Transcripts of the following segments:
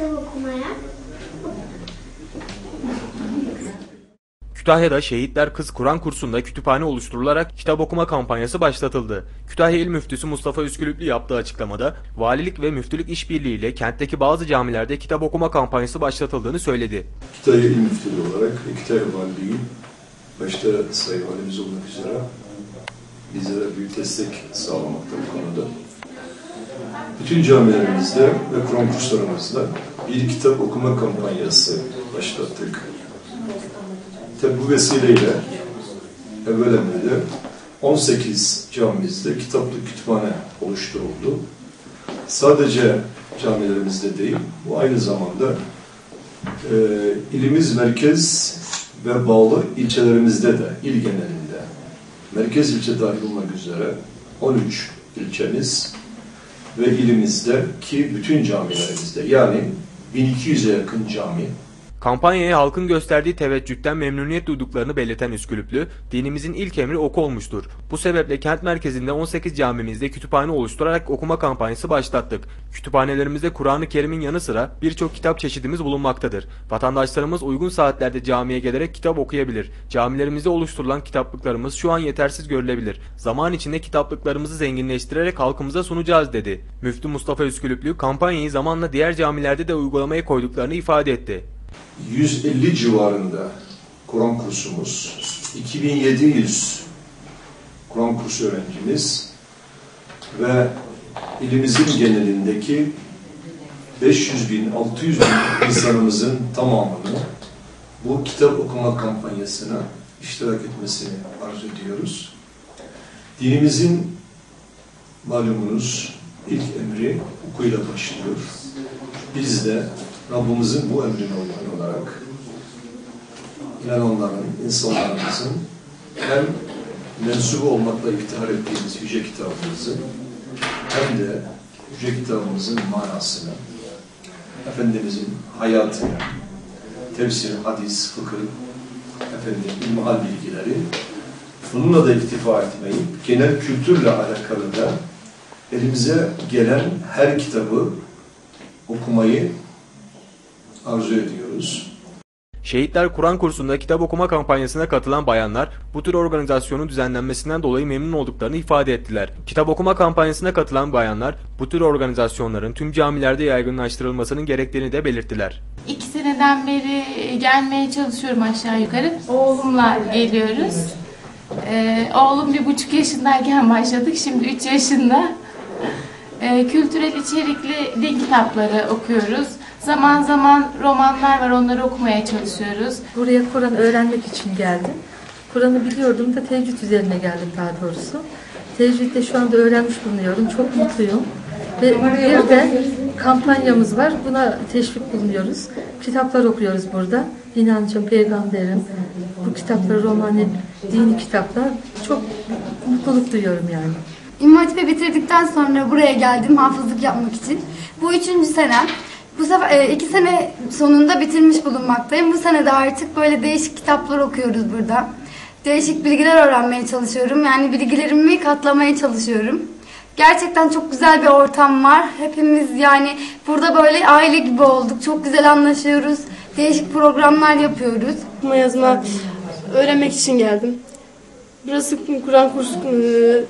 kitap okumaya. Kütahya'da Şehitler Kız Kur'an kursunda kütüphane oluşturularak kitap okuma kampanyası başlatıldı. Kütahya İl Müftüsü Mustafa Üskülüplü yaptığı açıklamada valilik ve müftülük işbirliğiyle kentteki bazı camilerde kitap okuma kampanyası başlatıldığını söyledi. Kütahya İl Müftülüğü olarak ve Kütahya Valiliği başta Sayın Valimiz olmak üzere bizlere büyük destek sağlamakta bu konuda. Bütün camilerimizde ve Kur'an kurslarımızda bir kitap okuma kampanyası başlattık. Tabi bu vesileyle evvel emrede 18 camimizde kitaplık kütüphane oluşturuldu. Sadece camilerimizde değil, bu aynı zamanda e, ilimiz merkez ve bağlı ilçelerimizde de, il genelinde, merkez ilçe dahil olmak üzere 13 ilçemiz ve ilimizde ki bütün camilerimizde yani 1200'e yakın cami Kampanyaya halkın gösterdiği teveccühten memnuniyet duyduklarını belirten Üskülüplü, dinimizin ilk emri oku olmuştur. Bu sebeple kent merkezinde 18 camimizde kütüphane oluşturarak okuma kampanyası başlattık. Kütüphanelerimizde Kur'an-ı Kerim'in yanı sıra birçok kitap çeşidimiz bulunmaktadır. Vatandaşlarımız uygun saatlerde camiye gelerek kitap okuyabilir. Camilerimizde oluşturulan kitaplıklarımız şu an yetersiz görülebilir. Zaman içinde kitaplıklarımızı zenginleştirerek halkımıza sunacağız dedi. Müftü Mustafa Üskülüplü kampanyayı zamanla diğer camilerde de uygulamaya koyduklarını ifade etti. 150 civarında Kur'an kursumuz, 2700 Kur'an kursu öğrencimiz ve ilimizin genelindeki 500 bin, 600 bin insanımızın tamamını bu kitap okuma kampanyasına iştirak etmesini arzu ediyoruz. Dinimizin malumunuz ilk emri okuyla başlıyor. Biz de Rabbimizin bu emrine uygun olarak inananların, insanlarımızın hem mensubu olmakla iftihar ettiğimiz yüce kitabımızı hem de yüce kitabımızın manasını, Efendimizin hayatını, tefsir, hadis, fıkıh, efendim, ilmihal bilgileri bununla da iktifa etmeyip genel kültürle alakalı da elimize gelen her kitabı okumayı arzu ediyoruz. Şehitler Kur'an kursunda kitap okuma kampanyasına katılan bayanlar bu tür organizasyonun düzenlenmesinden dolayı memnun olduklarını ifade ettiler. Kitap okuma kampanyasına katılan bayanlar bu tür organizasyonların tüm camilerde yaygınlaştırılmasının gerektiğini de belirttiler. İki seneden beri gelmeye çalışıyorum aşağı yukarı. Oğlumla geliyoruz. Ee, oğlum bir buçuk yaşındayken başladık. Şimdi üç yaşında. Ee, kültürel içerikli din kitapları okuyoruz. Zaman zaman romanlar var onları okumaya çalışıyoruz. Buraya Kur'an öğrenmek için geldim. Kur'an'ı biliyordum da tecvid üzerine geldim daha doğrusu. Tecvidde şu anda öğrenmiş bulunuyorum. Çok mutluyum. Ve bir de kampanyamız var. Buna teşvik bulunuyoruz. Kitaplar okuyoruz burada. İnancım, peygamberim, bu kitaplar, romanı, dini kitaplar. Çok mutluluk duyuyorum yani. İmam Hatip'i bitirdikten sonra buraya geldim hafızlık yapmak için. Bu üçüncü senem. Bu sefer e, iki sene sonunda bitirmiş bulunmaktayım. Bu sene de artık böyle değişik kitaplar okuyoruz burada. Değişik bilgiler öğrenmeye çalışıyorum. Yani bilgilerimi katlamaya çalışıyorum. Gerçekten çok güzel bir ortam var. Hepimiz yani burada böyle aile gibi olduk. Çok güzel anlaşıyoruz. Değişik programlar yapıyoruz. Okuma yazma öğrenmek için geldim. Burası Kur'an kursu e,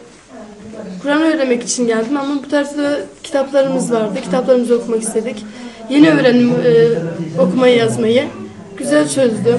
Kur'an öğrenmek için geldim ama bu tarzda kitaplarımız vardı. Kitaplarımızı okumak istedik. Yeni öğrendim e, okumayı yazmayı. Güzel çözdüm.